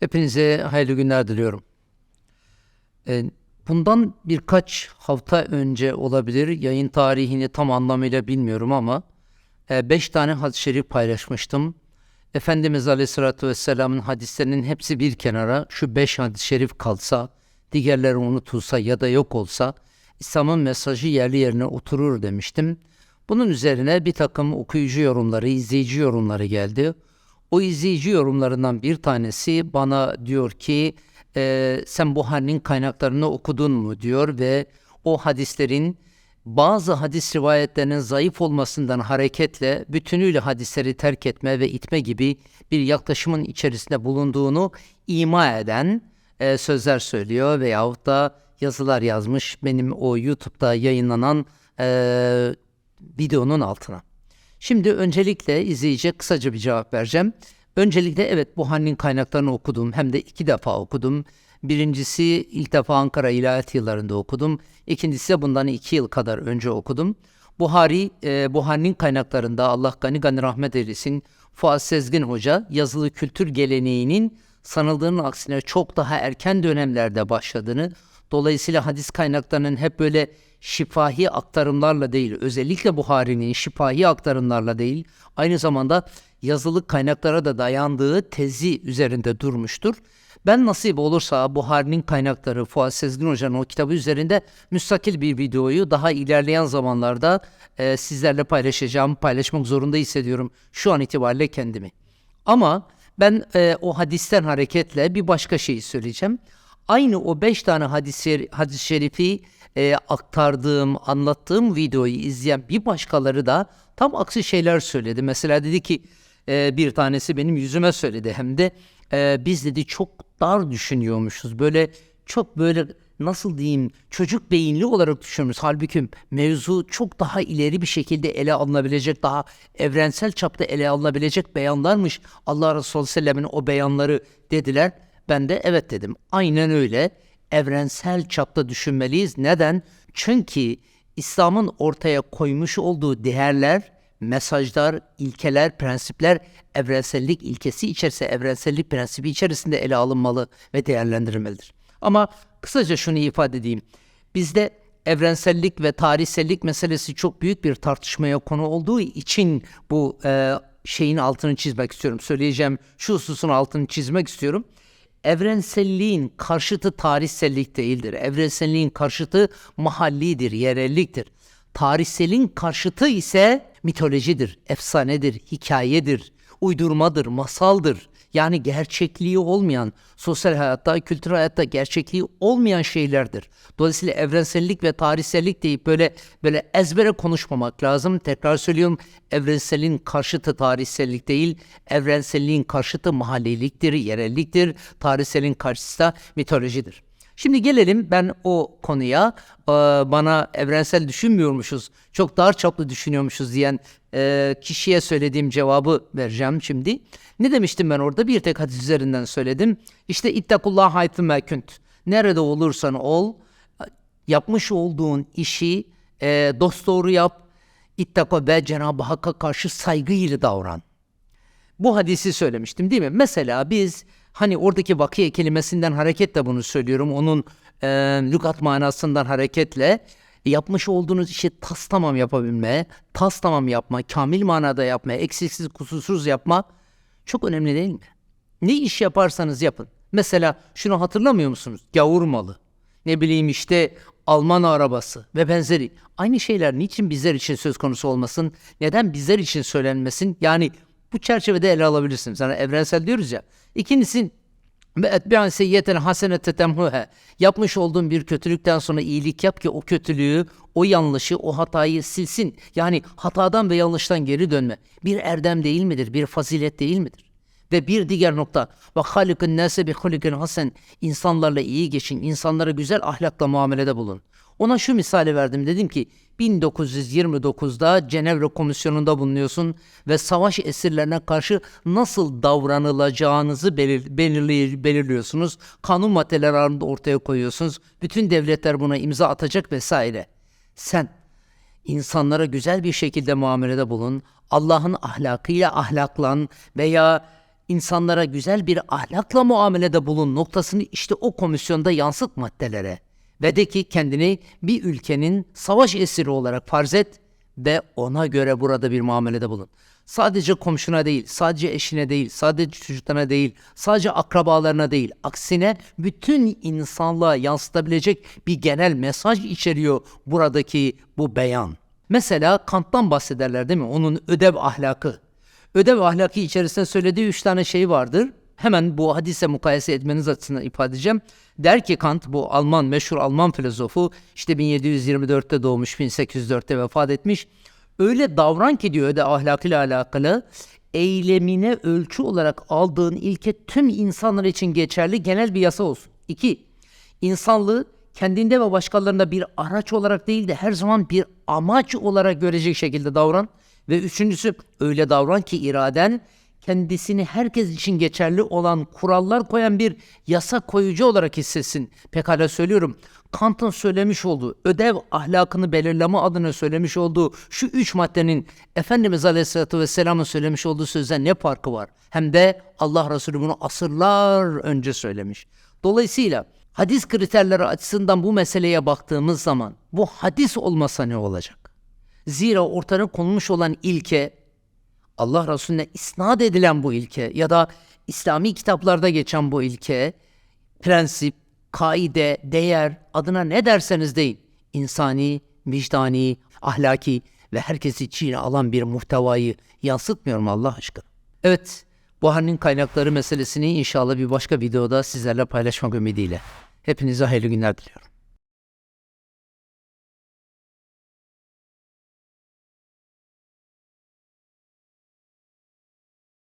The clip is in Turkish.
Hepinize hayırlı günler diliyorum. Ee, Bundan birkaç hafta önce olabilir, yayın tarihini tam anlamıyla bilmiyorum ama e, beş tane hadis-i şerif paylaşmıştım. Efendimiz Aleyhisselatü Vesselam'ın hadislerinin hepsi bir kenara, şu beş hadis-i şerif kalsa, diğerleri unutulsa ya da yok olsa, İslam'ın mesajı yerli yerine oturur demiştim. Bunun üzerine bir takım okuyucu yorumları, izleyici yorumları geldi. O izleyici yorumlarından bir tanesi bana diyor ki e, sen Buhari'nin kaynaklarını okudun mu diyor ve o hadislerin bazı hadis rivayetlerinin zayıf olmasından hareketle bütünüyle hadisleri terk etme ve itme gibi bir yaklaşımın içerisinde bulunduğunu ima eden e, sözler söylüyor veyahut da yazılar yazmış benim o YouTube'da yayınlanan e, videonun altına. Şimdi öncelikle izleyiciye kısaca bir cevap vereceğim. Öncelikle evet Buhari'nin kaynaklarını okudum. Hem de iki defa okudum. Birincisi ilk defa Ankara İlahiyat yıllarında okudum. İkincisi de bundan iki yıl kadar önce okudum. Buhari, e, Buhari'nin kaynaklarında Allah gani gani rahmet eylesin. Fuat Sezgin Hoca yazılı kültür geleneğinin sanıldığının aksine çok daha erken dönemlerde başladığını, dolayısıyla hadis kaynaklarının hep böyle şifahi aktarımlarla değil, özellikle Buhari'nin şifahi aktarımlarla değil, aynı zamanda yazılı kaynaklara da dayandığı tezi üzerinde durmuştur. Ben nasip olursa Buhari'nin kaynakları Fuat Sezgin Hoca'nın o kitabı üzerinde müstakil bir videoyu daha ilerleyen zamanlarda e, sizlerle paylaşacağım, paylaşmak zorunda hissediyorum şu an itibariyle kendimi. Ama ben e, o hadisten hareketle bir başka şeyi söyleyeceğim. Aynı o beş tane hadis, hadis şerifi e, aktardığım, anlattığım videoyu izleyen bir başkaları da tam aksi şeyler söyledi. Mesela dedi ki e, bir tanesi benim yüzüme söyledi hem de e, biz dedi çok dar düşünüyormuşuz. Böyle çok böyle nasıl diyeyim çocuk beyinli olarak düşünüyoruz. Halbuki mevzu çok daha ileri bir şekilde ele alınabilecek, daha evrensel çapta ele alınabilecek beyanlarmış. Allah Resulü Sellem'in o beyanları dediler. Ben de evet dedim. Aynen öyle. Evrensel çapta düşünmeliyiz. Neden? Çünkü İslam'ın ortaya koymuş olduğu değerler, mesajlar, ilkeler, prensipler evrensellik ilkesi içerisinde, evrensellik prensibi içerisinde ele alınmalı ve değerlendirilmelidir. Ama kısaca şunu ifade edeyim. Bizde evrensellik ve tarihsellik meselesi çok büyük bir tartışmaya konu olduğu için bu e, şeyin altını çizmek istiyorum. Söyleyeceğim şu hususun altını çizmek istiyorum. Evrenselliğin karşıtı tarihsellik değildir. Evrenselliğin karşıtı mahallidir, yerelliktir. Tarihselin karşıtı ise mitolojidir, efsanedir, hikayedir, uydurmadır, masaldır. Yani gerçekliği olmayan, sosyal hayatta, kültürel hayatta gerçekliği olmayan şeylerdir. Dolayısıyla evrensellik ve tarihsellik deyip böyle böyle ezbere konuşmamak lazım. Tekrar söylüyorum, evrenselliğin karşıtı tarihsellik değil, evrenselliğin karşıtı mahalleliktir, yerelliktir, tarihselliğin karşısı da mitolojidir. Şimdi gelelim ben o konuya e, bana evrensel düşünmüyormuşuz, çok dar çaplı düşünüyormuşuz diyen e, kişiye söylediğim cevabı vereceğim şimdi. Ne demiştim ben orada? Bir tek hadis üzerinden söyledim. İşte ittakullah haytı mekünt. Nerede olursan ol, yapmış olduğun işi e, dost doğru yap, ittaka ve Cenab-ı Hakk'a karşı saygıyla davran. Bu hadisi söylemiştim değil mi? Mesela biz hani oradaki vakiye kelimesinden hareketle bunu söylüyorum. Onun e, lügat manasından hareketle yapmış olduğunuz işi tas tamam yapabilme, tas tamam yapma, kamil manada yapma, eksiksiz kusursuz yapma çok önemli değil mi? Ne iş yaparsanız yapın. Mesela şunu hatırlamıyor musunuz? Gavur malı. Ne bileyim işte Alman arabası ve benzeri. Aynı şeyler niçin bizler için söz konusu olmasın? Neden bizler için söylenmesin? Yani bu çerçevede ele alabilirsiniz. Yani evrensel diyoruz ya. İkincisi ve etbi'an seyyiyeten hasenete temhuhe. Yapmış olduğun bir kötülükten sonra iyilik yap ki o kötülüğü, o yanlışı, o hatayı silsin. Yani hatadan ve yanlıştan geri dönme. Bir erdem değil midir? Bir fazilet değil midir? Ve bir diğer nokta ve halikın nase bi hasen insanlarla iyi geçin, insanlara güzel ahlakla muamelede bulun. Ona şu misali verdim dedim ki 1929'da Cenevre Komisyonu'nda bulunuyorsun ve savaş esirlerine karşı nasıl davranılacağınızı belir, belirli, belirliyorsunuz. Kanun maddeleri ortaya koyuyorsunuz. Bütün devletler buna imza atacak vesaire. Sen insanlara güzel bir şekilde muamelede bulun. Allah'ın ahlakıyla ahlaklan veya insanlara güzel bir ahlakla muamelede bulun noktasını işte o komisyonda yansıt maddelere. Ve de ki kendini bir ülkenin savaş esiri olarak farz et ve ona göre burada bir muamelede bulun. Sadece komşuna değil, sadece eşine değil, sadece çocuklarına değil, sadece akrabalarına değil, aksine bütün insanlığa yansıtabilecek bir genel mesaj içeriyor buradaki bu beyan. Mesela Kant'tan bahsederler değil mi? Onun ödev ahlakı. Ödev ahlakı içerisinde söylediği üç tane şey vardır. Hemen bu hadise mukayese etmeniz açısından ifade edeceğim. Der ki Kant bu Alman meşhur Alman filozofu işte 1724'te doğmuş 1804'te vefat etmiş. Öyle davran ki diyor öde ahlakıyla alakalı eylemine ölçü olarak aldığın ilke tüm insanlar için geçerli genel bir yasa olsun. İki, insanlığı kendinde ve başkalarında bir araç olarak değil de her zaman bir amaç olarak görecek şekilde davran. Ve üçüncüsü öyle davran ki iraden kendisini herkes için geçerli olan kurallar koyan bir yasa koyucu olarak hissetsin. Pekala söylüyorum. Kant'ın söylemiş olduğu ödev ahlakını belirleme adına söylemiş olduğu şu üç maddenin Efendimiz Aleyhisselatü Vesselam'ın söylemiş olduğu sözden ne farkı var? Hem de Allah Resulü bunu asırlar önce söylemiş. Dolayısıyla hadis kriterleri açısından bu meseleye baktığımız zaman bu hadis olmasa ne olacak? Zira ortaya konulmuş olan ilke Allah Resulüne isnat edilen bu ilke ya da İslami kitaplarda geçen bu ilke, prensip, kaide, değer adına ne derseniz deyin. insani, vicdani, ahlaki ve herkes için alan bir muhtevayı yansıtmıyor mu Allah aşkına? Evet, Buhar'ın kaynakları meselesini inşallah bir başka videoda sizlerle paylaşmak ümidiyle. Hepinize hayırlı günler diliyorum.